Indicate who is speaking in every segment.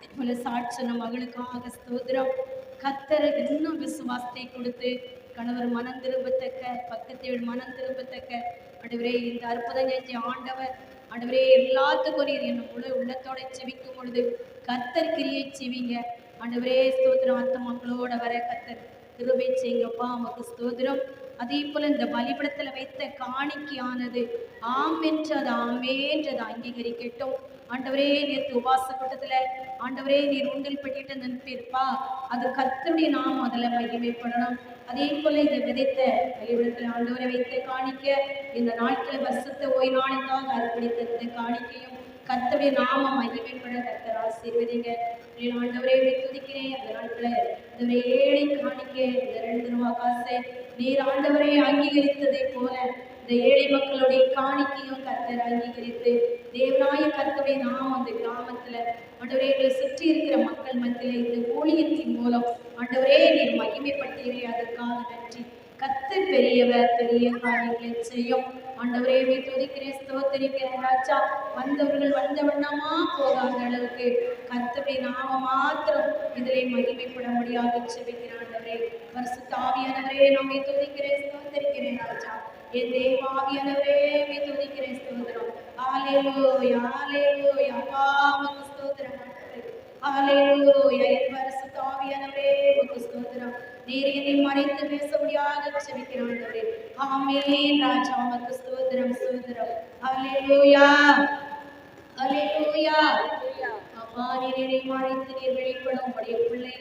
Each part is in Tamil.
Speaker 1: அதே போல சாட்சன மகளுக்காக ஸ்தோத்திரம். கத்தர் இன்னும் விசுவாசத்தை கொடுத்து கணவர் மனம் திரும்பத்தக்க பக்கத்து மனம் திரும்பத்தக்க. அடுவரே இந்த அற்புதம் செஞ்ச ஆண்டவர் அடுவரே எல்லாத்துக்கும் நீர் என்ன முழு உள்ளத்தோட செவிக்கும் பொழுது கத்தர் கிரியை செவிங்க ஆண்டவரே ஸ்தோத்திரம். அத்த மக்களோட வர கத்தர் கிருபை செய்யுங்கப்பா உமக்கு ஸ்தோத்திரம். அதே போல இந்த பலிபடத்தில் வைத்த காணிக்கையானது ஆம் என்றது ஆமே அங்கீகரிக்கட்டும். ஆண்டவரே நேற்று உபாச கூட்டத்துல ஆண்டவரே நீர் உண்டில் பெட்டிட்டு நினைப்பிருப்பா அது கர்த்தருடைய நாம் அதில் மகிமைப்படணும். அதே போல இதை விதைத்த பலிபடத்துல ஆண்டவரை வைத்த காணிக்க இந்த நாட்கள் வருஷத்தை ஓய் நாளுக்காக காணிக்கையும் கர்த்தருடைய நாம மகிமைப்பட கத்தர் ஆசீர்வதிங்க. நீர் ஆண்டவரே துதிக்கிறேன். அந்த நாட்களை இந்த ஏழை காணிக்க இந்த ரெண்டு ரூபா காசை நீர் ஆண்டவரை அங்கீகரித்ததை போல இந்த ஏழை மக்களுடைய காணிக்கையும் கர்த்தர் அங்கீகரித்து தேவனாய கர்த்தருடைய நாம் அந்த கிராமத்துல ஆண்டவரே எங்களை சுற்றி இருக்கிற மக்கள் மத்தியில இந்த ஊழியத்தின் மூலம் ஆண்டவரே நீர் மகிமைப்பட்டீரே அதற்காக நன்றி. கர்த்தர் பெரியவர் பெரிய காரியங்களை செய்யும். ஆண்டவரே துதிக்கிறேன் ஸ்தோத்தரிக்கிறேன் ராஜா. வந்தவர்கள் வந்த வண்ணமா போகாத அளவுக்கு கர்த்தருடைய நாம மாத்திரம் இதிலே மகிமைப்பட முடியாது செபிக்கிறேன் ஆண்டவரே. பரிசுத்த ஆவியானவரே நம்மை துதிக்கிறேன் ஸ்தோத்தரிக்கிறேன் ராஜா. என் தேவ ஆவியானவரே உம்மை துதிக்கிறேன் ஸ்தோத்திரம். ஹalleluya ஹalleluya அப்பா உமக்கு ஸ்தோத்திரம் ஹalleluya என் பரிசுத்த ஆவியானவரே உமக்கு ஸ்தோத்திரம். நீர் என்னை மறைத்து பேச முடியாத செபிக்கிறேன் ஆண்டவரே ஆமென் ராஜா உமக்கு ஸ்தோத்திரம் ஸ்தோத்திரம். ஹalleluya ஹalleluya. அப்பா நீர் என்னை மறைத்து நீர் வெளிப்படும் உம்முடைய பிள்ளைகளுக்கு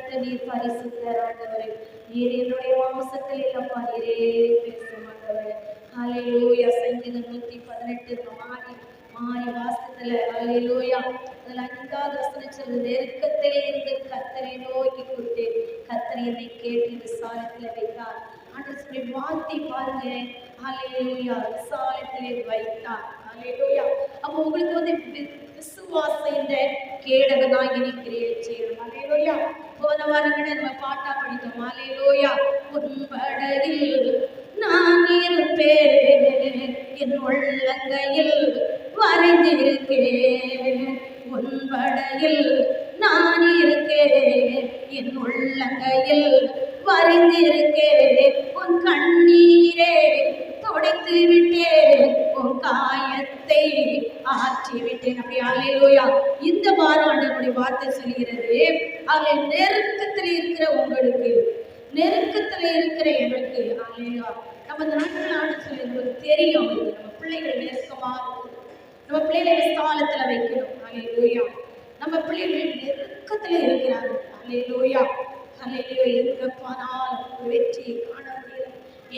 Speaker 1: தேவனாய நீர் பரிசுத்தர் ஆண்டவரே. நீர் என்னுடைய மாம்சத்தில் இல்லப்பா நீரே பேசும் ஆண்டவரே. ஹalleluya சங்கீதம் நூத்தி பதினெட்டு மாறி மாறி வாசத்துல ஹalleluya அதுல அஞ்சாவது வசனம் சொல்லுது நெருக்கத்திலே இருந்து கத்தரை நோக்கி கொடுத்தேன். கத்தரை என்னை கேட்டு விசாலத்துல வைத்தார். ஆண்டவர் சொல்லி வார்த்தை பாருங்க ஹalleluya விசாலத்திலே வைத்தார். ஹalleluya அப்போ உங்களுக்கு வந்து வி- விசுவாசம் என்ற கேடகனாகி நிற்கிறீர்கள் செய்யணும் ஹalleluya போன வாரங்கள நம்ம பாட்டா படித்தோம். அலையிலோயா உன் படகில் நான் இருப்பேன். என் உள்ளங்கையில் வரைந்திருக்கேன் உன் நான் இருக்கேன் என் உள்ளங்கையில் வரைந்திருக்கேன் உன் கண்ணீரே துடைத்து விட்டேன் உன் காயத்தை ஆற்றி விட்டேன் அப்படி அல்லேலூயா இந்த வாரம் ஆண்டவருடைய வார்த்தை சொல்கிறது அதில் நெருக்கத்தில் இருக்கிற உங்களுக்கு நெருக்கத்துல இருக்கிற எங்களுக்கு அல்லேலூயா நம்ம இந்த நாட்கள் ஆண்டு சொல்லி நமக்கு தெரியும் அவங்களுக்கு நம்ம பிள்ளைகள் நெருக்கமா இருக்கணும் நம்ம பிள்ளைகளை விசாலத்துல வைக்கணும் அல்லேலூயா நம்ம பிள்ளைகள் நெருக்கத்துல இருக்கிறாங்க அல்லேலூயா அல்லேலூயா எங்க போனாலும் ஒரு வெற்றியை காண முடியல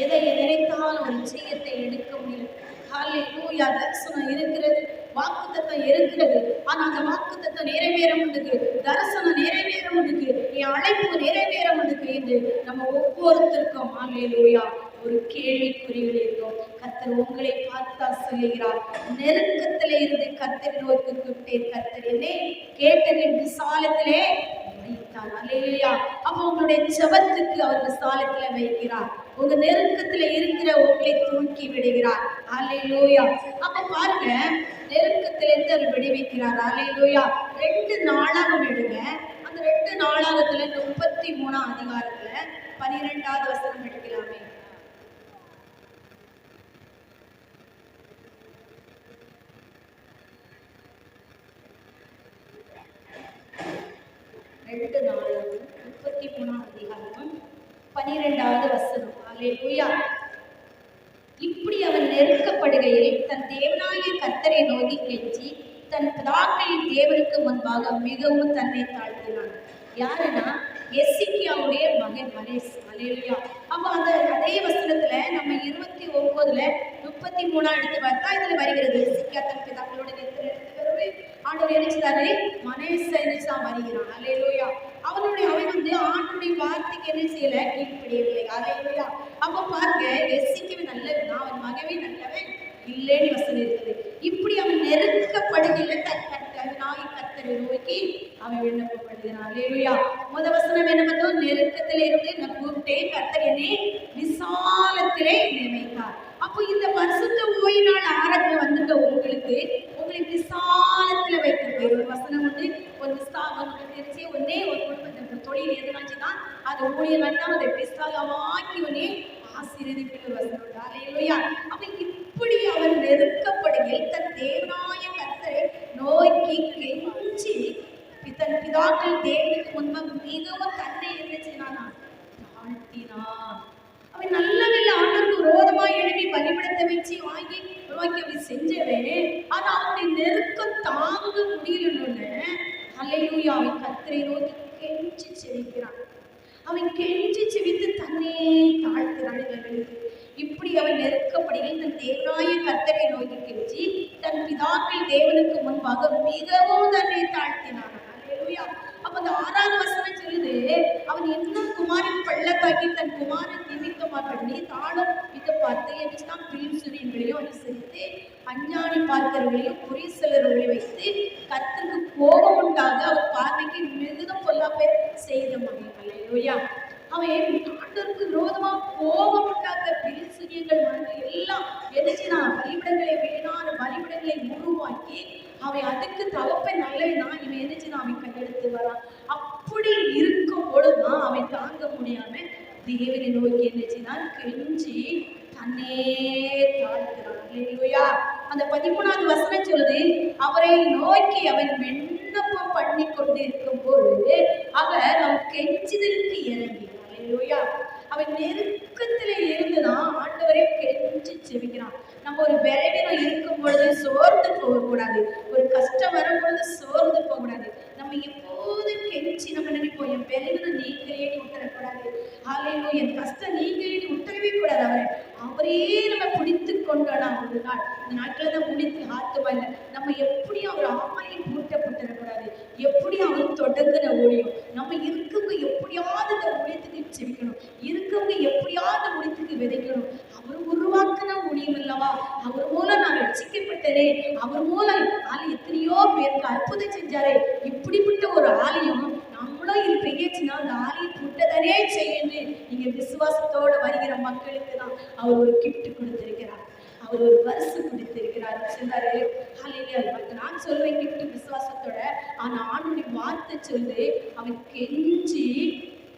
Speaker 1: எதை நினைத்தாலும் ஒரு ஜெயத்தை எடுக்க முடியல ஹalleluya தரிசனம் இருக்கிறது வாக்குத்தத்தம் இருக்கிறது ஆனா அந்த வாக்குத்தத்தம் நிறைவேற முடியுது தரிசனம் நிறைவேற முடியுது என் அழைப்பு நிறைவேற முடியுது என்று நம்ம இருந்தோம் ஹalleluya ஒரு கேள்விக்குறிகள் இருந்தோம். கத்தர் உங்களை பார்த்தா சொல்லுகிறார் நெருக்கத்தில் இருந்து கத்தர் நோக்கி கூப்பிட்டேன். கத்தர் என்னை கேட்டதின் விசாலத்திலே வைத்தார் அல்லேலூயா. அப்போ உங்களுடைய ஜெபத்துக்கு அவர் விசாலத்துல வைக்கிறார். உங்க நெருக்கத்துல இருக்கிற உங்களை தூக்கி விடுகிறார். அல்லேலூயா. அப்ப பாருங்க நெருக்கத்திலிருந்து அவர் விடுவிக்கிறார். அல்லேலூயா. ரெண்டு நாளாக விடுங்க. அந்த ரெண்டு நாளாகத்துல முப்பத்தி மூணாம் அதிகாரத்துல பனிரெண்டாவது வசனம் எடுக்கலாமே ரெண்டு நாளாகும் முப்பத்தி மூணாம் அதிகாரம் பனிரெண்டாவது வசனம். அல்லேலூயா இப்படி அவன் நெருக்கப்படுகையில் தன் தேவனாகிய கத்தரை நோக்கி கெஞ்சி தன் பிதாக்களின் தேவனுக்கு முன்பாக மிகவும் தன்னை தாழ்த்தினான். யாருன்னா எசிக்கியாவுடைய மகன் மலேஸ் மலேலியா அப்போ அந்த அதே வசனத்துல நம்ம இருபத்தி ஒன்பதுல முப்பத்தி மூணா எடுத்து பார்த்தா இதுல வருகிறது. எசிக்கியா தன் பிதாக்களோட நேரத்தில் எடுத்து வருது. ஆண்டவர் நினைச்சதாரு மனேச நினைச்சுதான் வருகிறான். அலேலோயா அவனுடைய அவன் வந்து ஆண்டுடைய வார்த்தைக்கு என்ன செய்யல? கீழ்படியவில்லை அலேலோயா அப்போ பாருங்க எசிக்கவே நல்லவன் அவன் மகவே நல்லவன் இல்லைன்னு வசனம் இருக்குது. இப்படி அவன் நெருக்கப்படுகையில தன் தன் கர்த்தரை நோக்கி அவன் விண்ணப்பப்படுகிறான். லேலுயா முத வசனம் என்ன பண்ணும் நெருக்கத்திலே இருந்து நான் கூப்பிட்டேன். கத்தர் என்னை விசாலத்திலே நினைத்தார் அப்போ இந்த வருஷத்த ஓய்வு நாள் ஆரம்பம் வந்துட்ட உங்களுக்கு உங்களை விசாலத்துல வைக்கிறது ஒரு வசனம் வந்து ஒரு ஸ்தாபனம் தெரிஞ்சு ஒன்னே ஒரு குடும்பத்தை தொழில் எதுனாச்சுன்னா அது ஊழியர் தான் அதை விசாலமாக்கி ஒன்னே ஆசீர்வதிக்கிற ஒரு வசனம் பலிபடத்தை வச்சு வாங்கி வாங்கி அப்படி செஞ்சவன் ஆனா அவனுடைய நெருக்கம் தாங்க முடியலன்னு அலையூயா அவன் கத்திரை நோக்கி கெஞ்சி செவிக்கிறான் அவன் கெஞ்சி செவித்து தன்னை தாழ்த்துறான் இப்படி அவன் நெருக்கப்படுகையில் தன் தேவனாய கத்தரை நோக்கி கெஞ்சி தன் பிதாக்கள் தேவனுக்கு முன்பாக மிகவும் தன்னை தாழ்த்தினான். அலையூயா அப்ப அந்த ஆறாவது வசனம் சொல்லுது அவன் இன்னும் குமாரின் பள்ளத்தாக்கி தன் குமாரன் நிமித்தமாக பண்ணி தானும் இதை பார்த்து எல்லாம் பிரிசுரியங்களையும் அனுசரித்து அஞ்ஞானி பார்க்கிறவர்களையும் குறி சிலர்களையும் வைத்து கத்துக்கு கோபம் உண்டாக அவர் பார்வைக்கு மிகுதம் பொல்லாப்பை செய்த மகன். அல்லேலூயா அவன் ஆண்டவருக்கு விரோதமா கோபம் உண்டாக்க பிரிசுரியங்கள் வந்து எல்லாம் எதிர்ச்சினான் பலிபடங்களை வேணான பலிபடங்களை உருவாக்கி அவன் அதுக்கு தகப்பன் நல்லவனா இவன் எதிர்த்து அவன் கையெடுத்து வரான். அப்படி இருக்கும் பொழுதுதான் அவன் தாங்க முடியாம தேவனை நோக்கி என்னச்சுதான் கெஞ்சி தன்னே தாழ்கிறான் அந்த பதிமூணாவது வசனம் சொல்லுது அவரை நோக்கி அவன் விண்ணப்பம் பண்ணி கொண்டு இருக்கும் போது அவர் அவன் கெஞ்சிதலுக்கு இறங்கி அல்லேலூயா அவன் நெருக்கத்திலே இருந்துதான் ஆண்டவரை கெஞ்சி செவிக்கிறான் நம்ம ஒரு விரைவினம் இருக்கும் பொழுது சோர்ந்து போகக்கூடாது. ஒரு கஷ்டம் வரும் பொழுது சோர்ந்து போகக்கூடாது. நம்ம எப்போதும் கெஞ்சி நம்ம நினைப்போம் என் விரைவினம் நீங்களே விட்டுறக்கூடாது ஆலையிலோ என் கஷ்டம் நீங்களே விட்டுறவே கூடாது அவரை. அவரே நம்ம பிடித்து கொண்டோனா ஒரு நாள். இந்த நாட்கள் தான் முடித்து ஆத்துவாயில்ல நம்ம எப்படியும் அவர் ஆமையை பூட்டப்பட்டுறக்கூடாது எப்படி அவன் தொடங்குற ஊழியம் நம்ம இருக்கவங்க எப்படியாவது இந்த ஊழியத்துக்கு செவிக்கணும் இருக்கவங்க எப்படியாவது ஊழியத்துக்கு விதைக்கணும். அவர் உருவாக்கின ஊழியம் அல்லவா? அவர் மூலம் நான் ரட்சிக்கப்பட்டதே அவர் மூலம் ஆள் எத்தனையோ பேருக்கு அற்புதம் செஞ்சாரே. இப்படிப்பட்ட ஒரு ஆலயம் நம்மளும் இது பெய்யச்சுன்னா அந்த ஆலயம் புட்டதனே செய்யணும் நீங்க விசுவாசத்தோட வருகிற மக்களுக்கு தான் அவர் ஒரு கிஃப்ட் கொடுத்திருக்கிறார். அவர் ஒரு பரிசு கொடுத்திருக்கிறார். சொன்னாரு ஹalleluya. நான் சொல்வேன் கிட்ட விசுவாசத்தோட. ஆனா ஆண்டுடைய வார்த்தை சொல்லி அவன் கெஞ்சி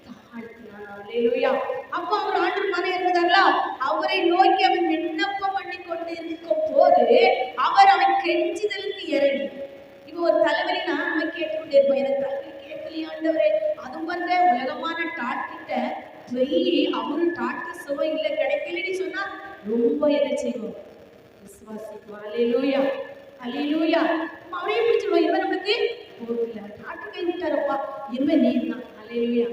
Speaker 1: தாழ்த்தினான் அப்ப அவர் ஆண்டு மன இருந்தாங்களா அவரை நோக்கி அவன் விண்ணப்பம் பண்ணி கொண்டு இருக்கும் போது அவர் அவன் கெஞ்சிதலுக்கு இறங்கி இப்போ ஒரு தலைவலினா நம்ம கேட்டுக்கொண்டே இருப்போம் எனக்கு தலைவலி கேட்கலையாண்டவரே அதுவும் பாருங்க உலகமான டாட்டிட்ட போய் அவரும் டாக்டர் சுகம் இல்லை கிடைக்கலன்னு சொன்னா ரொம்ப என்ன செய்வோம்? விசுவாசிக்கும் அலையிலூயா அலையிலூயா அவரே பிடிச்சிருவோம் இவன் நம்மளுக்கு போகல டாக்டர் கை விட்டாரப்பா இவன் நீர் தான் அலையிலூயா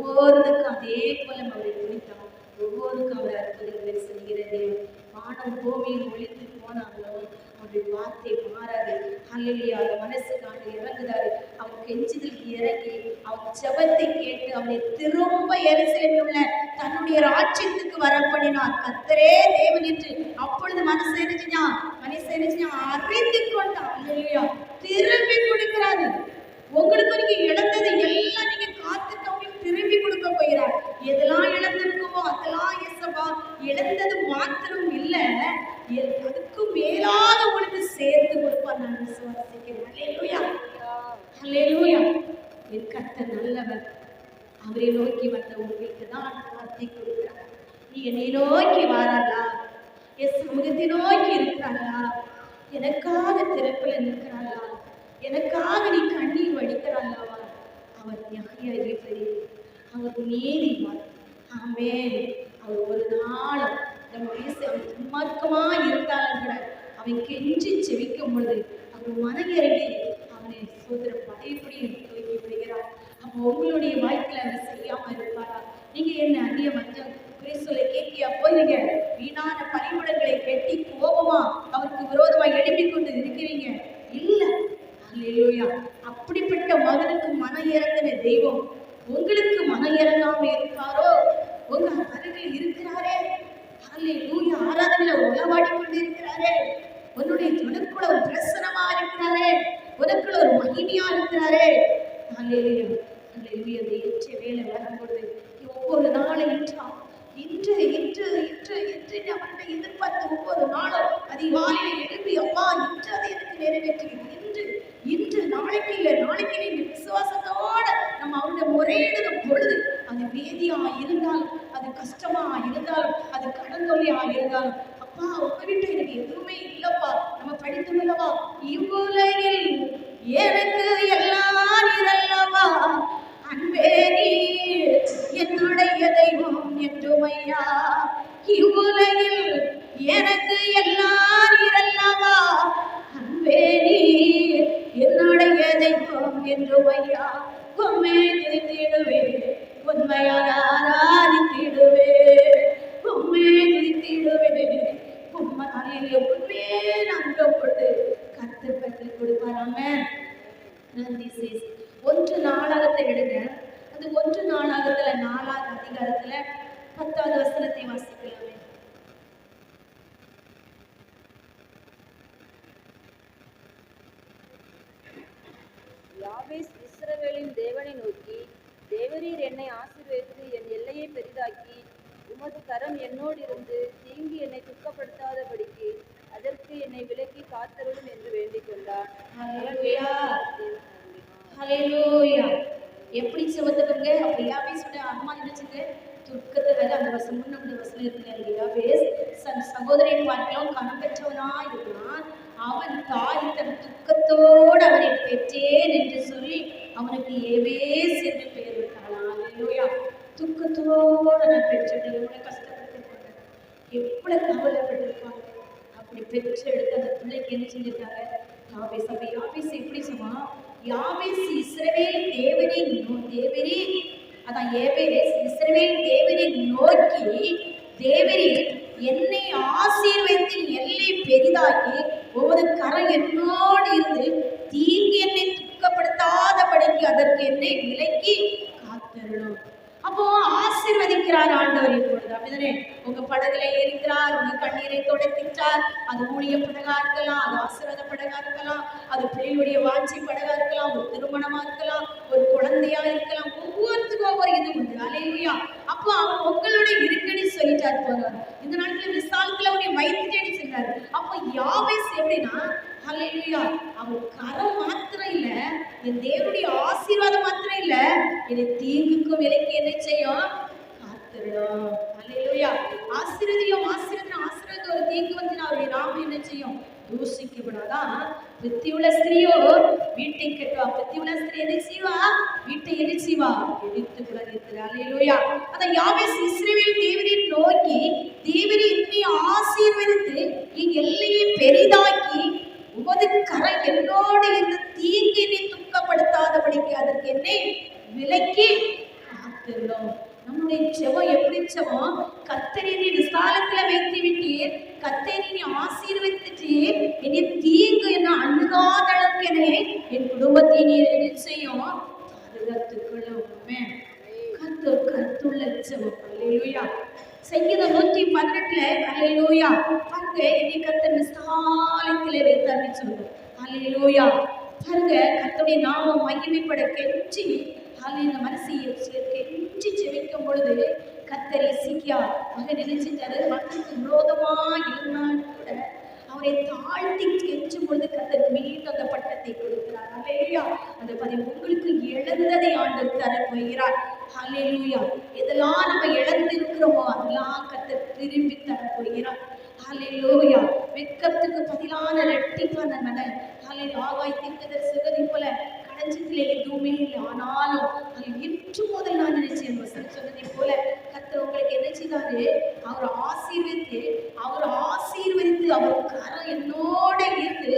Speaker 1: ஒவ்வொருக்கும் அதே போல அவரை துணித்தான் ஒவ்வொருக்கும் அவர் அற்புதங்களை செய்கிற தேவன். வானம் பூமியில் ஒளித்து அவருடைய வார்த்தை மாறாது. அந்த அவர் மனசுக்காக இறங்குதாரு. அவங்க கெஞ்சிதலுக்கு இறங்கி அவங்க ஜெபத்தை கேட்டு அவனை திரும்ப எரிசலில் தன்னுடைய ராஜ்யத்துக்கு வரப்படினார் கத்தரே தேவன் என்று அப்பொழுது மனசு என்ன மனசு என்ன அறிந்து கொண்டான் அல்லையா திரும்பி கொடுக்கிறாரு. உங்களுக்கு நீங்க இழந்ததை எல்லாம் நீங்க திரும்பி கொடுக்க போகிறார். எதெல்லாம் இழந்திருக்குமோ அதெல்லாம் இயேசப்பா இழந்தது மாத்திரம் இல்லை. அதுக்கு அதுக்கும் மேலாக உனக்கு சேர்த்து கொடுப்பார் நான் விசுவாசிக்கிறேன். அல்லேலூயா அல்லேலூயா என் கத்த நல்லவர். அவரை நோக்கி வந்த உங்களுக்கு தான் வார்த்தை கொடுக்கிறார். நீ என்னை நோக்கி வாராளா என் சமூகத்தை நோக்கி இருக்கிறாளா எனக்காக திறப்பில் நிற்கிறாளா எனக்காக நீ கண்ணீர் வடிக்கிறாளாவா அவர் நியாயாதிபதி அவர் நீதிமான் ஆமே அவர் ஒரு நாள் நம்ம பேச அவன் துன்மார்க்கமா இருந்தாலும் கூட அவன் கெஞ்சி செவிக்கும் பொழுது அவர் மனம் இறங்கி அவனை சோதர படையப்படியும் தூக்கி விடுகிறார் அப்போ உங்களுடைய வாழ்க்கையில அதை செய்யாம இருப்பாரா நீங்க என்ன அந்நிய மஞ்சள்? குறி சொல்ல கேட்கியா போயிருங்க வீணான பரிமுடங்களை கெட்டி கோபமா அவருக்கு விரோதமா எழுப்பிக் கொண்டு இருக்கிறீங்க. இல்ல. அப்படிப்பட்ட மகனுக்கு மனம் இறங்கின தெய்வம் உங்களுக்கு மன மனையரங்காம இருக்காரோ உங்க அருகில் இருக்கிறாரே. அல்லே லூயா ஆராதனையில உளவாடி கொண்டிருக்கிறாரே உன்னுடைய உனக்குள்ள ஒரு பிரசனமா இருக்கிறாரே. உனக்குள்ள ஒரு மகிமையா இருக்கிறாரே. அல்லே அல்லே லூயா அந்த எச்ச வேலை வரும்பொழுது ஒவ்வொரு நாளை இன்றா இன்று இன்று இன்று இன்று அவர்கிட்ட எதிர்பார்த்து ஒவ்வொரு நாளும் அதிகாலையில் எழுப்பி அப்பா இன்று அதை எனக்கு நிறைவேற்றுகிறேன் இன்று இன்று நாளைக்கு இல்லை நாளைக்கு நீங்கள் விசுவாசத்தோடு நம்ம அவருடைய முறையிடுற பொழுது அது வேதியாக இருந்தாலும் அது கஷ்டமாக இருந்தாலும் அது கடன் தொல்லையாக இருந்தாலும் அப்பா உங்ககிட்ட எனக்கு எதுவுமே இல்லைப்பா. நம்ம படித்தோம் இல்லவா இவ்வுலகில் எனக்கு எல்லாம் இதல்லவா அன்பே நீ என்னுடைய தெய்வம் என்றும் ஐயா இவ்வுலகில் எனக்கு எல்லாம் இரல்லவா அன்பே நீ என்னுடைய தெய்வம் என்றும் ஐயா உண்மையை
Speaker 2: தெரிந்திடுவேன் உண்மையான இனி தீங்கு என்ன அணுகாதளவுக்கு என்னை
Speaker 1: என் குடும்பத்தை பார்த்து அவர் ஆசீர்வித்து அவர் ஆசீர்வதித்து அவர் கரம் என்னோட இருந்து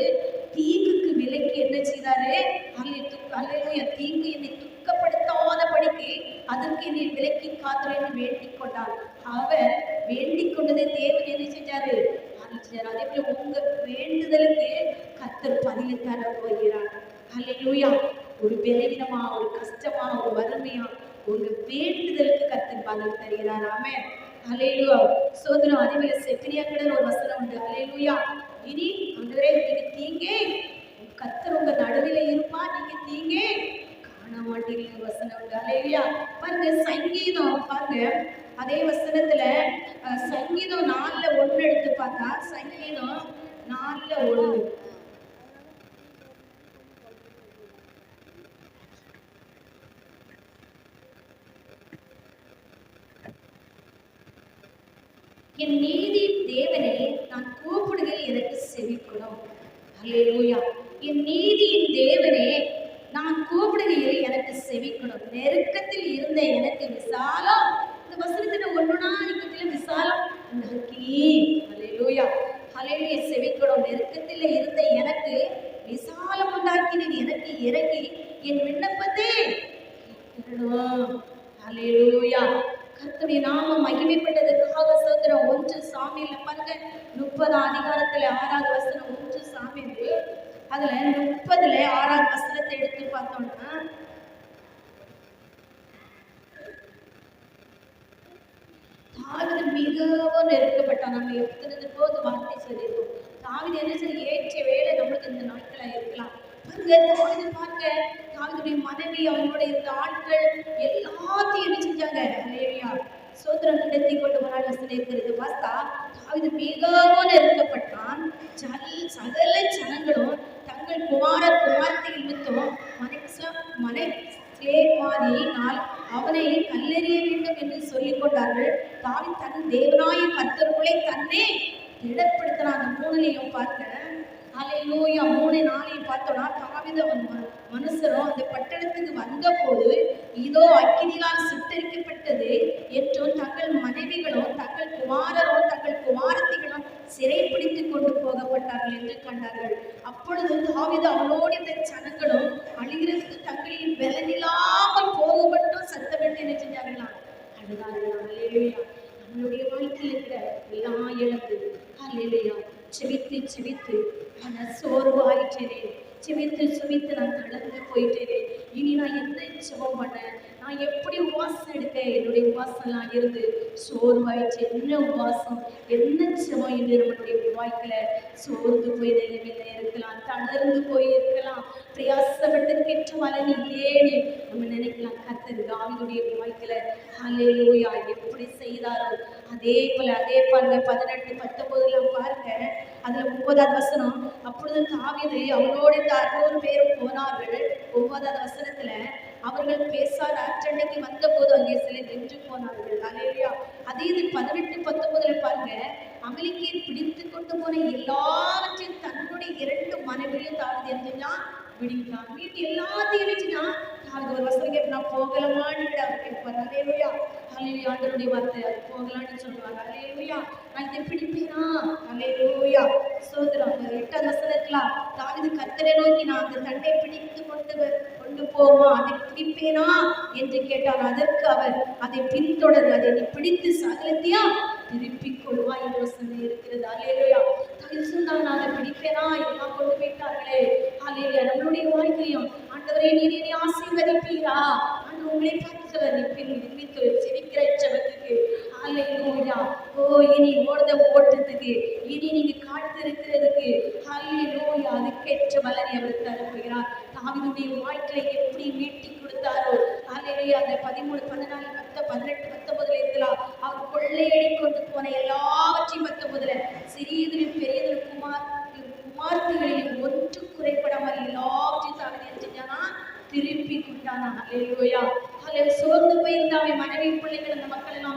Speaker 1: தீங்குக்கு விலைக்கு என்ன செய்தாரு? அலையில தீங்கு என்னை துக்கப்படுத்தாத துக்கப்படுத்தாதபடிக்கு அதற்கு என்னை விலக்கி காத்துறேன்னு வேண்டிக் கொண்டார். அவர் வேண்டிக் கொண்டதை தேவன் என்ன செஞ்சாரு ஆரம்பிச்சார் அதே போல உங்க வேண்டுதலுக்கு கத்தர் பதிலை தர போகிறார். அலையூயா ஒரு பலவீனமா ஒரு கஷ்டமா ஒரு வறுமையா உங்க வேண்டுதலுக்கு கத்தர் பதில் தருகிறார். ஆமே ಅಲೆಲುಯ ಸೋದರ ಆದಿಮೇಲೆ ಸೆಕರಿಯ ಕಡೆ ஒரு வசனம் உண்டு. ஹalleluya இனி ஆண்டவரே உங்களுக்கு தீங்கே. கர்த்தர் உங்க நடுவிலே இருப்பார். நீங்க தீங்கே. காண மாட்டீங்க வசனம் உண்டு. ஹalleluya பாருங்க சங்கீதம். பாருங்க. அதே வசனத்துல சங்கீதம் 4ல 1 எடுத்து பார்த்தா சங்கீதம் 4ல 1 என் நீதி தேவனே நான் கூப்பிடுதல் எனக்கு செவிக்கணும் அல்லேலூயா. என் நீதியின் தேவனே நான் கூப்பிடுகையில் எனக்கு செவிக்கணும் நெருக்கத்தில் இருந்த எனக்கு விசாலம். இந்த வசனத்துல ஒண்ணுனா நிக்கத்துல விசாலம் உண்டாக்கி அல்லேலூயா அல்லேலூயா செவிக்கணும் நெருக்கத்தில் இருந்த எனக்கு விசாலம் உண்டாக்கினீர் எனக்கு இறங்கி என் விண்ணப்பத்தை கேட்டிடணும் அல்லேலூயா கர்த்தருடைய நாமம் மகிமைப்பட்டதுக்காக சோதரம் ஒன்று சாமியில பாருங்க முப்பது அதிகாரத்துல ஆறாவது வசனம் ஒன்று சாமியில் அதுல முப்பதுல ஆறாவது வசனத்தை எடுத்து பார்த்தோம்னா தாவிது மிகவும் நெருக்கப்பட்டான். நம்ம எத்தனை போது வார்த்தை சொல்லியிருக்கோம் தாவிது என்ன சரி ஏற்ற வேலை நம்மளுக்கு இந்த நாட்களாக இருக்கலாம். பாருங்க தாவிது பார்க்க தாவிதுடைய மனைவி அவனோட இருந்த ஆட்கள் எல்லாத்தையும் என்ன செஞ்சாங்க? ஹalleluya சோதரம் நடத்தி கொண்டு வராங்க இருக்கிறது பார்த்தா தாவிது மிகவும் நெருக்கப்பட்டான். சல் சகல ஜனங்களும் தங்கள் குமார குமார்த்தை நிமித்தம் மனை மனை சேமாதியினால் அவனை கல்லெறிய வேண்டும் என்று சொல்லிக் கொண்டார்கள். தாவி தன் தேவனாய கத்தருக்குள்ளே தன்னே திடப்படுத்தினான். அந்த மூணுலையும் பார்க்க அலையிலூயா மூணு நாளையும் பார்த்தோம்னா தாவித மனுஷரும் அந்த பட்டணத்துக்கு வந்தபோது இதோ அக்கினியால் சுட்டரிக்கப்பட்டது என்றும் தங்கள் மனைவிகளும் தங்கள் குமாரரும் தங்கள் குமாரத்திகளும் சிறைப்பிடித்து கொண்டு போகப்பட்டார்கள் என்று கண்டார்கள். அப்பொழுது தாவித அவனோடு இந்த ஜனங்களும் அழுகிறதுக்கு தங்களின் பலனில்லாமல் போகப்பட்டும் சத்தமிட்டு என்ன செஞ்சார்களாம் அழுதார்களாம் அல்லேலூயா நம்மளுடைய வாழ்க்கையில் இருக்கிற எல்லாம் இழந்து அல்லேலூயா செவித்து செவித்து மன சோர்வாயிட்டேனே சுமித்து சுமித்து நான் தளர்ந்து போயிட்டேனே. இனி நான் என்ன ஜெபம் பண்ண? நான் எப்படி உபாசம் எடுத்தேன்? என்னுடைய உபாசம்லாம் இருந்து சோர்வாயிடுச்சு. என்ன உபாசம் என்ன சிவம் என்று நம்மளுடைய வாழ்க்கையில சோர்ந்து போய் நிலைமையில இருக்கலாம். தளர்ந்து போய் இருக்கலாம். பிரயாசப்பட்டதுக்கேற்ற பலன் இல்லையேன்னு நம்ம நினைக்கலாம் கத்தர் தாவிதுடைய வாழ்க்கையில ஹalleluya எப்படி செய்தாரோ. அதே போல அதே பாருங்க பதினெட்டு பத்தொன்பதுல பாருங்க. அதுல ஒன்பதாவது வசனம் அப்பொழுது தாவீது அவங்களோட அறுநூறு பேரும் போனார்கள். ஒன்பதாவது வசனத்துல அவர்கள் பேசார். ஆற்றண்டைக்கு வந்த போது அங்கே சிலை நின்று போனார்கள். அலேலியா அதே இது பதினெட்டு பத்தொன்பதுல பாருங்க. அமலிக்கை பிடித்து கொண்டு போன எல்லாவற்றையும் தன்னுடைய இரண்டு மனைவியும் தாழ்ந்து என்று விடுவித்தான் மீட்டு எல்லாத்தையும் வச்சுனா அதுக்கு ஒரு வசனம் கேட்டு நான் போகலமான்னு அவர் கேட்பார். அலேலுயா அலேலுயா ஆண்டருடைய வார்த்தை. அது போகலான்னு சொல்லுவாங்க அலேலுயா நான் இதை பிடிப்பேனா? அலேலுயா சோதரம் அந்த எட்டாம் வசனத்துல தாவிது கத்தரை நோக்கி நான் அந்த தண்டை பிடித்து கொண்டு கொண்டு போமா? அதை பிடிப்பேனா? என்று கேட்டார். அதற்கு அவர் அதை பின்தொடர். அதை நீ பிடித்து சகலத்தையா திருப்பி கொள்வா என்று வசனம் இருக்கிறது. அலேலுயா தாய் சொன்னால் நான் அதை பிடிப்பேனா? எல்லாம் கொண்டு போயிட்டார்களே. அலேலுயா நம்மளுடைய வாழ்க்கையும் ஆண்டவரே நீர் என்னை ஆசீர்வதிப்பீரா? ஆண்டு உங்களை பார்த்து சொல்ல நீ பின் நிமித்து சிரிக்கிற ஜபத்துக்கு ஹalleluya ஓ இனி ஓடுத ஓட்டத்துக்கு. இனி நீங்க காத்து இருக்கிறதுக்கு ஹalleluya அதுக்கேற்ற பலனை அவர் தரப்போகிறார். தாவினுடைய வாழ்க்கையை எப்படி மீட்டி கொடுத்தாரோ? ஹalleluya அந்த பதிமூணு பதினாலு பத்து பதினெட்டு பத்தொன்பதுல இருக்கலாம். அவர் கொள்ளையடி கொண்டு போன எல்லாவற்றையும் பத்தொன்பதுல. சிறியதிலும் பெரிய குமார் குமார்த்திகளிலும் ஒன்று குறைபடாமல் எல்லாவற்றையும் தாவிது என்ன செஞ்சானா திருப்பி கொண்டானா ஹalleluya ஹalleluya சோர்ந்து போயிருந்த அவன் மனைவி பிள்ளைகள் அந்த மக்கள் எல்லாம்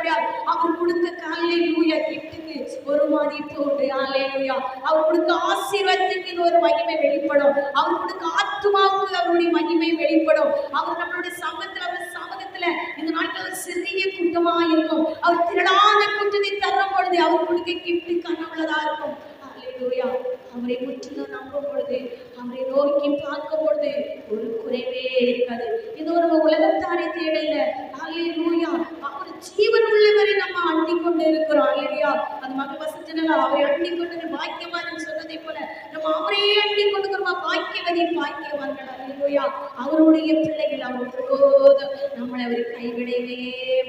Speaker 1: நேசிக்கிறபடியா அவர் கொடுத்த காலையிலூயா கிட்டுக்கு ஒரு மதிப்பு உண்டு. அல்லேலூயா அவர் கொடுத்த ஆசீர்வாதத்துக்கு இது ஒரு மகிமை வெளிப்படும். அவர் கொடுத்த ஆத்மாவுக்கு அவருடைய மகிமை வெளிப்படும். அவர் நம்மளுடைய சமூகத்துல அவர் சமூகத்துல இந்த நாட்கள் ஒரு சிறிய கூட்டமா இருக்கும். அவர் திரளான கூட்டத்தை தரும் பொழுது அவர் கொடுக்க கிஃப்ட் கனவுள்ளதா இருக்கும். ஹalleluya. அவரை முற்றிலும் நம்பும் பொழுது அவரை நோக்கி பார்க்கும் பொழுது ஒரு குறைவே இருக்காது. இது ஒரு உலகத்தாரை தேடல ஹalleluya. ஜீவன் உள்ளவரை நம்ம அண்டிக் கொண்டு இருக்கிறோம் இல்லையா? அந்த மகள் வசனத்துல அவரை அண்டிக் கொண்டு பாக்கியவான் சொன்னதை போல நம்ம அவரையே அண்டிக் கொண்டு பாக்கியவதி பாக்கியவான்கள் ஹalleluya அவருடைய பிள்ளைகள் அவர் ஒருபோதும் நம்மளை அவர் கைவிடவே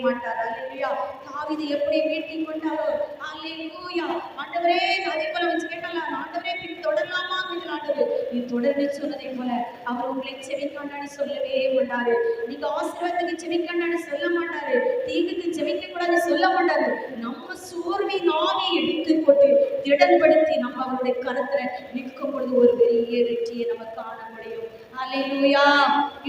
Speaker 1: மாட்டார் ஹalleluya தாவிதை எப்படி மீட்டிங் கொண்டாரோ? அல்லையோயா ஆண்டவரே அதே போல வச்சு கேட்டலாம் ஆண்டவரே பின் தொடரலாமா? என்று ஆண்டவர் நீ தொடர்ந்து சொன்னதை போல அவர் உங்களை செவிக்கொண்டாடி சொல்லவே மாட்டாரு. நீங்க ஆசீர்வாதத்துக்கு செவிக்கொண்டாடி சொல்ல மாட்டாரு. தீங்குக்கு செவிக்க கூடாது சொல்ல மாட்டாரு. நம்ம சோர்வினால் ஆவியை எடுத்துக்கொண்டு போட்டு திடன்படுத்தி நம்ம அவருடைய கருத்துல நிற்கும் பொழுது ஒரு பெரிய வெற்றியை நம்ம காண முடியும். அலையூயா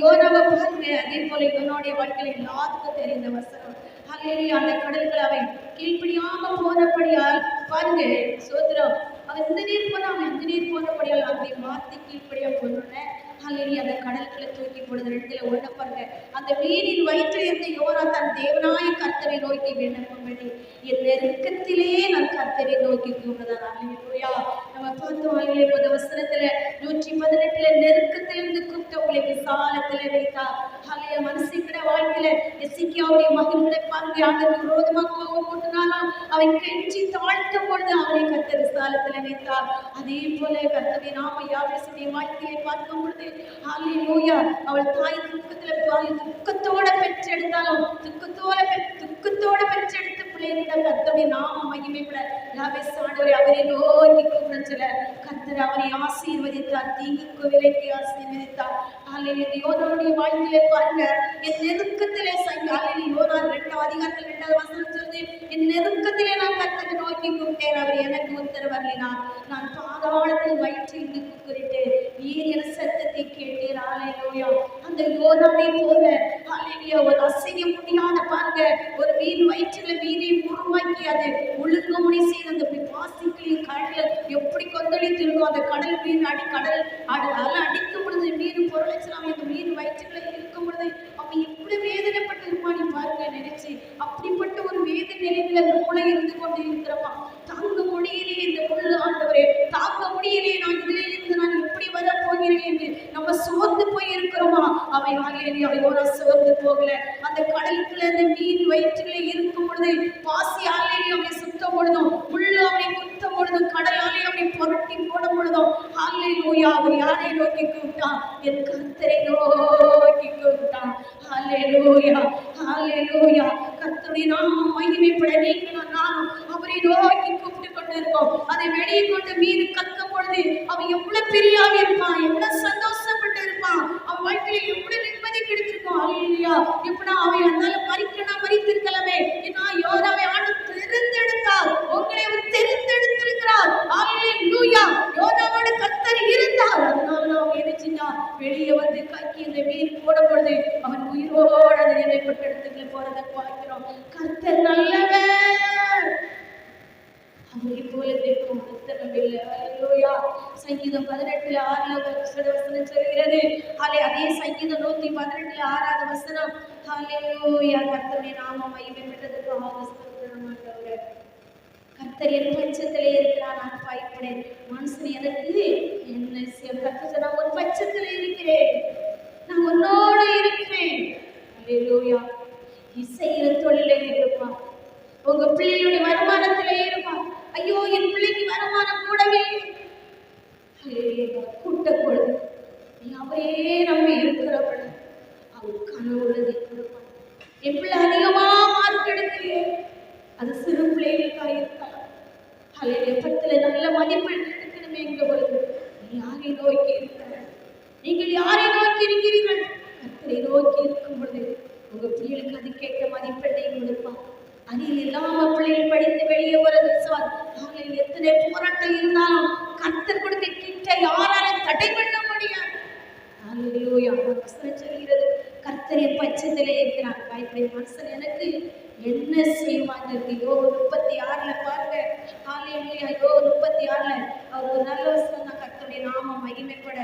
Speaker 1: யோனாவை பாருங்க அதே போல யோனாவுடைய வாழ்க்கையில் எல்லாத்துக்கும் தெரிந்த வசனம். ஹalleluya. அந்த கடல்கள் அவன் கீழ்ப்படியாம போனபடியால் பாருங்க சோதரம் அவன் இந்த நீர் போனா அவன் இந்த நீர் போனபடியால் அப்படி மாத்தி கீழ்ப்படியா போனோட ஹலேலி அந்த கடலுக்குள்ள தூக்கி போடுது. இடத்துல ஒண்ண பாருங்க. அந்த மீனின் வயிற்றில் இருந்து யோனா தன் தேவனாய கர்த்தரை நோக்கி விண்ணப்பம் பண்ணி என் நெருக்கத்திலே நான் கர்த்தரை நோக்கி கூப்பிடுதான் அல்லையா நம்ம பார்த்தோம் ஹalleluya புது வசனத்துல நூற்றி பதினெட்டுல நெருக்கத்திலிருந்து கூப்பிட்ட உங்களை விசாலத்துல வைத்தா ஹலைய மனசு மனசிக்கிற வாழ்க்கையில எசிக்கியாவுடைய மகன்களை பாருங்க. ஆண்டவர் விரோதமா கோபம் போட்டுனாலும் அவன் கெஞ்சி தாழ்த்தும் பொழுது அவனை கர்த்தர் விசாலத்துல வைத்தார். அதே போல கர்த்தரை நாம யாவேசுடைய வாழ்க்கையை பார்க்கும் பொழுது அவள் தாய் துக்கத்துல பாய் துக்கத்தோட பெற்றெடுத்தாலும் துக்கத்தோட பெ- துக்கத்தோட பெற்றெடுத்து பிள்ளைகளிடம் கர்த்தருடைய நாம மகிமைப்பட. யாவேஸ் ஆண்டவரை அவரை நோக்கி கூப்பிடச்சல கர்த்தர் அவரை ஆசீர்வதித்தார் தீங்குக்கு விலைக்கு ஆசீர்வதித்தார். ஹalleluya. யோனாவுடைய வாழ்க்கையில பாருங்க என் நெருக்கத்திலே சங்க ஹalleluya. யோனா ரெண்டாவது அதிகாரத்தில் ரெண்டாவது வசனம் சொல்லுது என் நெருக்கத்திலே நான் கர்த்தரை நோக்கி கூப்பிட்டேன் அவர் எனக்கு உத்தரவருளினார் நான் பாதாளத்தில் வயிற்றில் இருந்து கூப்பிட்டேன் நீர் என் சத்தத்தை கேட்டீர் ஹalleluya. அந்த யோனாவை போல ஹalleluya ஒரு அசைய முடியாத பாருங்க ஒரு மீன் வயிற்றில் மீனை உருவாக்கி அதை ஒழுங்கு முடி செய்து அந்த பாசிக்களையும் கடல்ல எப்படி கொந்தளித்து இருக்கும் அந்த கடல் மீன் அடி கடல் அடி அலை அடிக்கும் பொழுது மீன் பொருளைச்சலாம் அந்த மீன் வயிற்றுகளை இருக்கும் வெளியே வந்து கக்கி இந்த மீன் போடும் பொழுது அவன் உயிரோடு அந்த நிலைப்பட்ட இடத்துக்குள்ள போறதை பார்க்கிறோம். கர்த்தர் நல்லவர். அவரை போல இருக்கும் புத்தகம் இல்லை. சங்கீதம் பதினெட்டுல ஆறுல வசன வசனம் சொல்கிறது. ஹலே அதே சங்கீதம் நூத்தி பதினெட்டுல ஆறாவது வசனம். ஹாலே கர்த்தருடைய நாமம் மகிமை பெற்றதுக்கு ஸ்தோத்திரம் ஆண்டவரே கத்தர் என் பட்சத்திலே இருக்கிறார் நான் பயப்படேன். மனுஷன் எனக்கு என்ன செய்ய கர்த்தர் நான் ஒரு பட்சத்தில் இருக்கிறேன். நான் உன்னோடு இருக்கிறேன். ஹalleluya. இசையில தொழிலே இருப்பான். உங்க பிள்ளைகளுடைய வருமானத்திலே இருப்பான். ஐயோ என் பிள்ளைக்கு வருமானம் கூடவே கூட்ட கொடு நீ அவரே நம்பி இருக்கிறவள். அவர் கனவுள்ளதை கொடுப்பான். என் பிள்ளை அதிகமா மார்க் எடுக்கிறேன் அது சிறு பிள்ளைகளுக்காக இருக்கலாம் அல்லது நல்ல மதிப்பெண் எடுக்கணுமே எங்க பொழுது யாரை நோக்கி இருக்கிற? நீங்கள் யாரை நோக்கி இருக்கிறீர்கள்? கர்த்தரை நோக்கி இருக்கும் பொழுது உங்க பிள்ளைகளுக்கு அது கேட்ட மதிப்பெண்ணை கொடுப்பான். அதில் இல்லாம பிள்ளைகள் படித்து வெளியே வரது சார். நாங்கள் எத்தனை போராட்டம் இருந்தாலும் கர்த்தர் கொடுக்க கிட்ட யாராலும் தடை பண்ண முடியாது. சொல்கிறது கர்த்தரை பட்சத்திலே இருக்கிறார். பயப்படைய மனுஷன் எனக்கு என்ன செய்வாங்க யோக முப்பத்தி ஆறுல பாருங்க. காலையிலேயே யோக முப்பத்தி ஆறுல. அவர் ஒரு நல்ல வசனம் தான் நாம மகிமைப்பட.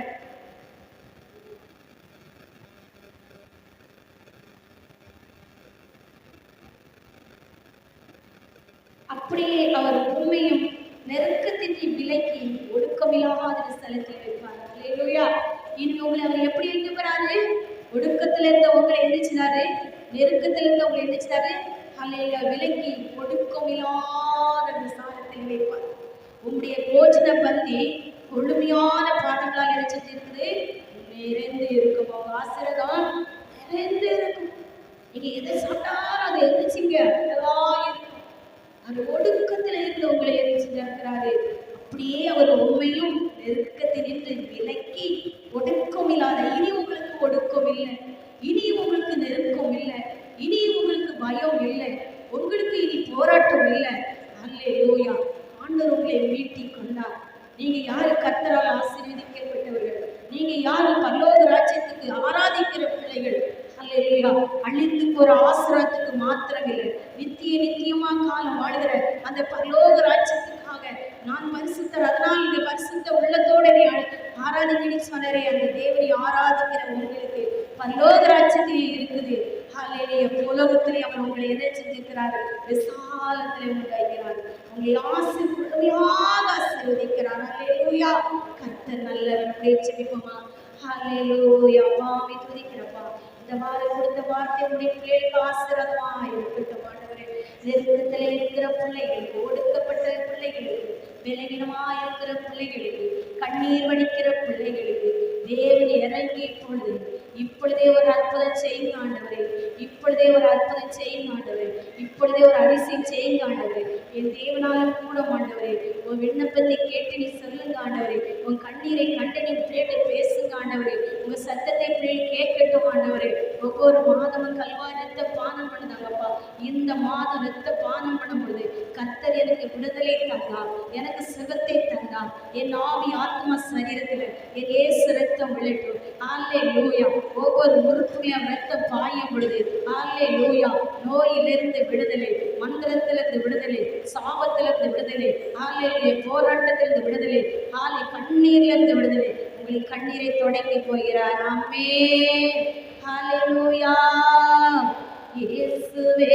Speaker 1: அப்படியே அவர் உண்மையும் நெருக்கத்தினை விலக்கி ஒடுக்கமில்லாத ஸ்தலத்தில் வைப்பார். இல்லையா இனி உங்களை அவர் எப்படி வைக்க போறாரு? ஒடுக்கத்துல இருந்த உங்களை எந்திரிச்சினாரு நெருக்கத்துல இருந்த உங்களை எந்திரிச்சினாரு அல்லையா விலக்கி ஒடுக்கமில்லாத விசாரத்தை வைப்பார் உங்களுடைய போஜன பந்தி கொழுமையான பாடங்களால் இருக்குது நிறைந்து இருக்கும் அவங்க ஆசிரதம் நிறைந்து இருக்கும். நீங்க எதை சாப்பிட்டாலும் அதை எந்திரிச்சிங்க அதெல்லாம் இருக்கும். அது ஒடுக்கத்தில் இருந்து உங்களை எரிச்சிருக்கிறாரு அப்படியே அவர் உண்மையும் நெருக்கத்தில் நின்று விலக்கி ஒடுக்கம் இல்லாத இனி உங்களுக்கு ஒடுக்கம் இல்லை இனி உங்களுக்கு நெருக்கம் இல்லை இனி உங்களுக்கு பயம் இல்லை. உங்களுக்கு இனி போராட்டம் இல்லை. அல்லே லோயா ஆண்டவர் உங்களை மீட்டி கொண்டார். நீங்க யாரு? கர்த்தரால் ஆசீர்வதிக்கப்பட்டவர்கள். நீங்க யாரு? பல்லோக ராஜ்யத்துக்கு ஆராதிக்கிற பிள்ளைகள். அல்லேலூயா. அழிந்து போற ஆசிரத்துக்கு மாத்திரம் இல்லை. நித்திய நித்தியமா காலம் வாழ்கிற அந்த பரலோக ராஜ்யத்துக்காக நான் பரிசுத்தர் அதனால் இந்த பரிசுத்த உள்ளத்தோட நீ ஆராதிக்கணும் சொன்னரே. அந்த தேவனை ஆராதிக்கிற உங்களுக்கு பரலோக ராஜ்யத்தில் இருக்குது. ஹalleluya உலகத்திலே அவர் உங்களை எதை செஞ்சிருக்கிறார் விசாலத்திலே உங்களை அவங்க உங்களை ஆசி முழுமையாக ஆசீர்வதிக்கிறார். ஹalleluya. கர்த்தர் நல்லவர். செபிப்போமா அம்மாவை துதிக்கிறப்பா. இந்த வாரம் கொடுத்த வார்த்தை உடைய பிள்ளைகளுக்கு ஆசீர்வாதமா இருக்கட்டும் ஆண்டவரே. நெருக்கத்தில் இருக்கிற பிள்ளைகளுக்கு ஒடுக்கப்பட்ட பிள்ளைகளுக்கு விலகினமா இருக்கிற பிள்ளைகளுக்கு கண்ணீர் வடிக்கிற பிள்ளைகளுக்கு தேவன் இறங்கி இப்பொழுது இப்பொழுதே ஒரு அற்புதம் செய்யுங்க ஆண்டவரே இப்பொழுதே ஒரு அற்புதம் செய்யுங்க ஆண்டவரே இப்பொழுதே ஒரு அதிசயம் செய்யுங்க ஆண்டவரே. என் தேவனாலும் கூட ஆண்டவரே. உன் விண்ணப்பத்தை கேட்டு நீ சொல்லுங்க ஆண்டவரே. உன் கண்ணீரை கண்டு நீ பிள்ளைகிட்ட பேசுங்க ஆண்டவரே. உங்க சத்தத்தை பிள்ளை கேட்கட்டும் ஆண்டவரே. ஒவ்வொரு மாதமும் கல்வா ரத்த பானம் பண்ணுதாங்கப்பா. இந்த மாதம் ரத்த எனக்கு விடுதலை தந்தார். எனக்கு சுகத்தை தந்தார். என் ஆவி ஆத்மா சரீரத்துல என் ஏசு ரத்தம் விளைட்டு ஆலே லூயா ஒவ்வொரு முறுக்குலையும் ரத்தம் பாயும் பொழுது ஆலே லூயா நோயிலிருந்து விடுதலை மந்திரத்திலிருந்து விடுதலை சாபத்திலிருந்து விடுதலை ஆலே போராட்டத்திலிருந்து விடுதலை ஆலை கண்ணீரிலிருந்து விடுதலை. உங்களை கண்ணீரை தொடங்கி போகிறார். ஆமே ஹalleluya. இயேசுவே.